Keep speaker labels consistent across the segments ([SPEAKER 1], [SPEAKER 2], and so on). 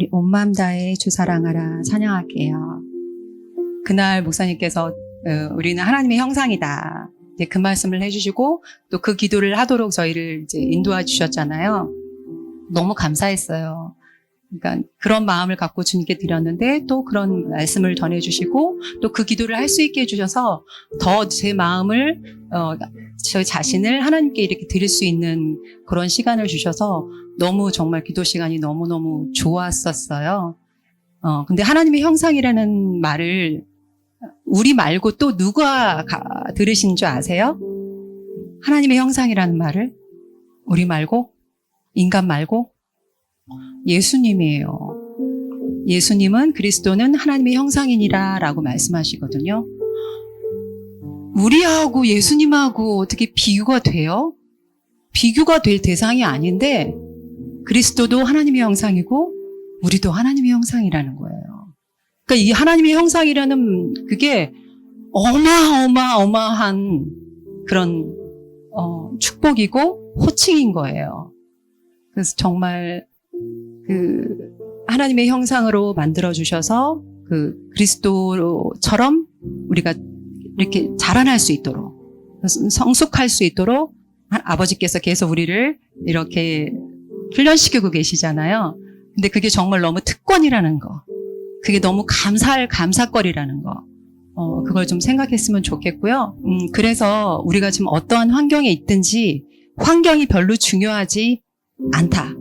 [SPEAKER 1] 우리 온맘 다해 주 사랑하라 찬양할게요. 그날 목사님께서 어, 우리는 하나님의 형상이다. 이제 그 말씀을 해주시고 또 그 기도를 하도록 저희를 이제 인도해 주셨잖아요. 너무 감사했어요. 그러니까 그런 마음을 갖고 주님께 드렸는데 또 그런 말씀을 전해주시고 또 그 기도를 할 수 있게 해주셔서 더 제 마음을 어, 저 자신을 하나님께 이렇게 드릴 수 있는 그런 시간을 주셔서 너무 정말 기도 시간이 너무 너무 좋았었어요. 어, 근데 하나님의 형상이라는 말을 우리 말고 또 누가 가- 들으신 줄 아세요? 하나님의 형상이라는 말을 우리 말고 인간 말고 예수님이에요. 예수님은 그리스도는 하나님의 형상이니라 라고 말씀하시거든요. 우리하고 예수님하고 어떻게 비교가 돼요? 비교가 될 대상이 아닌데 그리스도도 하나님의 형상이고 우리도 하나님의 형상이라는 거예요. 그러니까 이 하나님의 형상이라는 그게 어마어마어마한 그런 어, 축복이고 호칭인 거예요. 그래서 정말 그 하나님의 형상으로 만들어 주셔서 그 그리스도처럼 우리가 이렇게 자라날 수 있도록 성숙할 수 있도록 하- 아버지께서 계속 우리를 이렇게 훈련시키고 계시잖아요. 근데 그게 정말 너무 특권이라는 거. 그게 너무 감사할 감사거리라는 거. 어, 그걸 좀 생각했으면 좋겠고요. 음, 그래서 우리가 지금 어떠한 환경에 있든지 환경이 별로 중요하지 않다.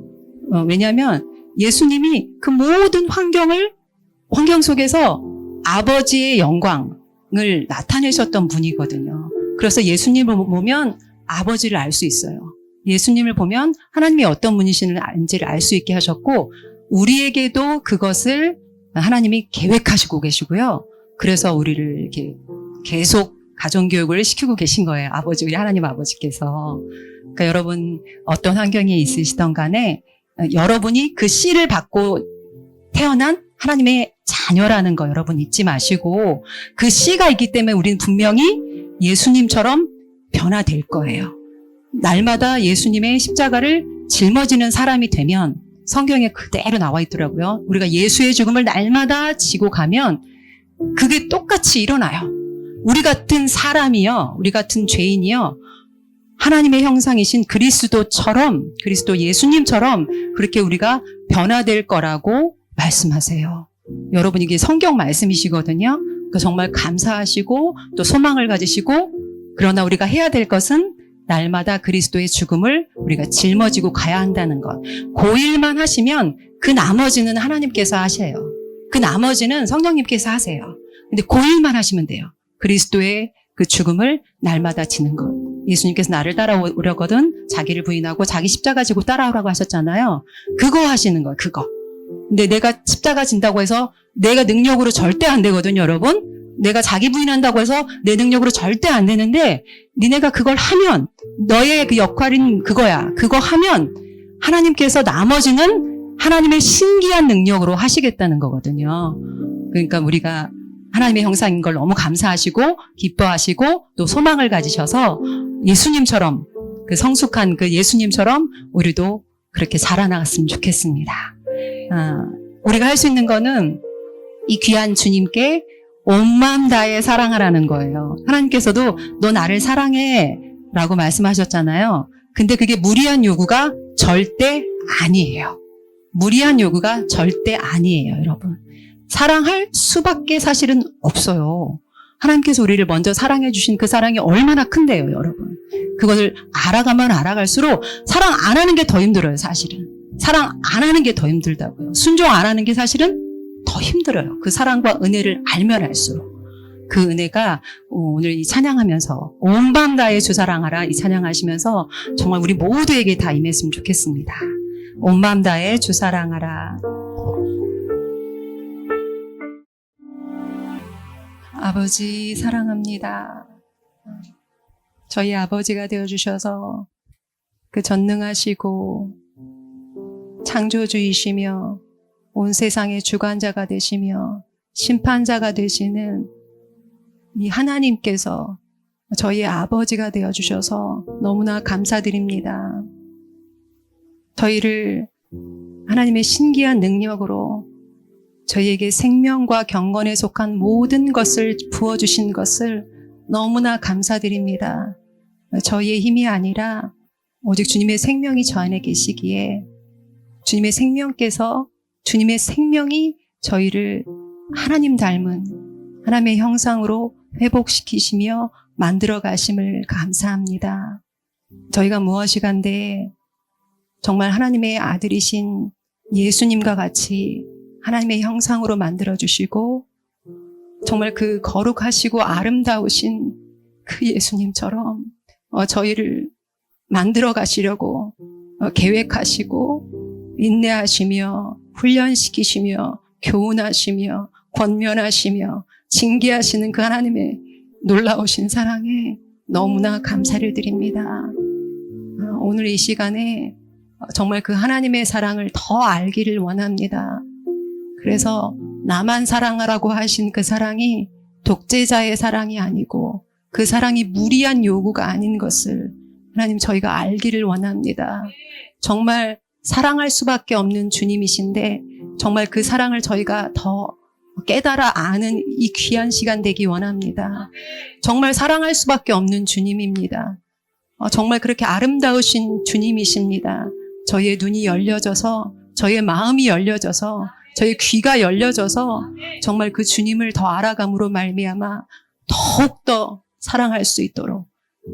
[SPEAKER 1] 어, 왜냐하면 예수님이 그 모든 환경을 환경 속에서 아버지의 영광을 나타내셨던 분이거든요. 그래서 예수님을 보면 아버지를 알 수 있어요. 예수님을 보면 하나님이 어떤 분이신지를 알 수 있게 하셨고 우리에게도 그것을 하나님이 계획하시고 계시고요. 그래서 우리를 이렇게 계속 가정교육을 시키고 계신 거예요. 아버지, 우리 하나님 아버지께서. 그러니까 여러분 어떤 환경에 있으시던 간에 어, 여러분이 그 씨를 받고 태어난 하나님의 자녀라는 거 여러분 잊지 마시고 그 씨가 있기 때문에 우리는 분명히 예수님처럼 변화될 거예요. 날마다 예수님의 십자가를 짊어지는 사람이 되면 성경에 그대로 나와 있더라고요. 우리가 예수의 죽음을 날마다 지고 가면 그게 똑같이 일어나요. 우리 같은 사람이요, 우리 같은 죄인이요, 하나님의 형상이신 그리스도처럼, 그리스도 예수님처럼 그렇게 우리가 변화될 거라고 말씀하세요. 여러분 이게 성경 말씀이시거든요. 그 정말 감사하시고 또 소망을 가지시고 그러나 우리가 해야 될 것은 날마다 그리스도의 죽음을 우리가 짊어지고 가야 한다는 것. 고일만 하시면 그 나머지는 하나님께서 하세요. 그 나머지는 성령님께서 하세요. 근데 고일만 하시면 돼요. 그리스도의 그 죽음을 날마다 지는 것. 예수님께서 나를 따라오려거든 자기를 부인하고 자기 십자가 지고 따라오라고 하셨잖아요. 그거 하시는 거예요. 그거. 근데 내가 십자가 진다고 해서 내가 능력으로 절대 안 되거든요, 여러분. 내가 자기 부인한다고 해서 내 능력으로 절대 안 되는데 니네가 그걸 하면 너의 그 역할인 그거야. 그거 하면 하나님께서 나머지는 하나님의 신기한 능력으로 하시겠다는 거거든요. 그러니까 우리가 하나님의 형상인 걸 너무 감사하시고 기뻐하시고 또 소망을 가지셔서 예수님처럼 그 성숙한 그 예수님처럼 우리도 그렇게 자라나갔으면 좋겠습니다. 아, 우리가 할 수 있는 거는 이 귀한 주님께 온 마음 다해 사랑하라는 거예요. 하나님께서도 너 나를 사랑해 라고 말씀하셨잖아요. 근데 그게 무리한 요구가 절대 아니에요. 무리한 요구가 절대 아니에요, 여러분. 사랑할 수밖에 사실은 없어요. 하나님께서 우리를 먼저 사랑해 주신 그 사랑이 얼마나 큰데요, 여러분. 그것을 알아가면 알아갈수록 사랑 안 하는 게 더 힘들어요, 사실은. 사랑 안 하는 게 더 힘들다고요. 순종 안 하는 게 사실은 더 힘들어요. 그 사랑과 은혜를 알면 알수록. 그 은혜가 오늘 이 찬양하면서 온밤 다해 주 사랑하라 이 찬양하시면서 정말 우리 모두에게 다 임했으면 좋겠습니다. 온밤 다해 주 사랑하라. 아버지 사랑합니다. 저희 아버지가 되어 주셔서 그 전능하시고 창조주이시며 온 세상의 주관자가 되시며 심판자가 되시는 이 하나님께서 저희의 아버지가 되어 주셔서 너무나 감사드립니다. 저희를 하나님의 신기한 능력으로 저희에게 생명과 경건에 속한 모든 것을 부어주신 것을 너무나 감사드립니다. 저희의 힘이 아니라 오직 주님의 생명이 저 안에 계시기에 주님의 생명께서 주님의 생명이 저희를 하나님 닮은 하나님의 형상으로 회복시키시며 만들어 가심을 감사합니다. 저희가 무엇이간데 정말 하나님의 아들이신 예수님과 같이 하나님의 형상으로 만들어 주시고 정말 그 거룩하시고 아름다우신 그 예수님처럼 어, 저희를 만들어 가시려고 어, 계획하시고 인내하시며 훈련시키시며 교훈하시며 권면하시며 징계하시는 그 하나님의 놀라우신 사랑에 너무나 감사를 드립니다. 어, 오늘 이 시간에 정말 그 하나님의 사랑을 더 알기를 원합니다. 그래서 나만 사랑하라고 하신 그 사랑이 독재자의 사랑이 아니고 그 사랑이 무리한 요구가 아닌 것을 하나님 저희가 알기를 원합니다. 정말 사랑할 수밖에 없는 주님이신데 정말 그 사랑을 저희가 더 깨달아 아는 이 귀한 시간 되기 원합니다. 정말 사랑할 수밖에 없는 주님입니다. 어, 정말 그렇게 아름다우신 주님이십니다. 저희의 눈이 열려져서 저희의 마음이 열려져서 저희 귀가 열려져서 정말 그 주님을 더 알아감으로 말미암아 더욱더 사랑할 수 있도록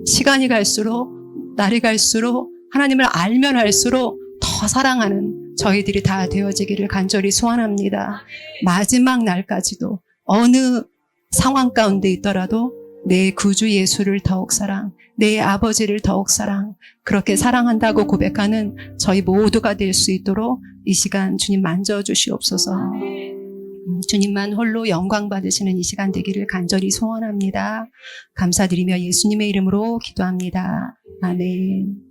[SPEAKER 1] 시간이 갈수록 날이 갈수록 하나님을 알면 알수록 더 사랑하는 저희들이 다 되어지기를 간절히 소원합니다. 마지막 날까지도 어느 상황 가운데 있더라도 내 구주 예수를 더욱 사랑, 내 아버지를 더욱 사랑, 그렇게 사랑한다고 고백하는 저희 모두가 될 수 있도록 이 시간 주님 만져주시옵소서. 음, 주님만 홀로 영광 받으시는 이 시간 되기를 간절히 소원합니다. 감사드리며 예수님의 이름으로 기도합니다. 아멘.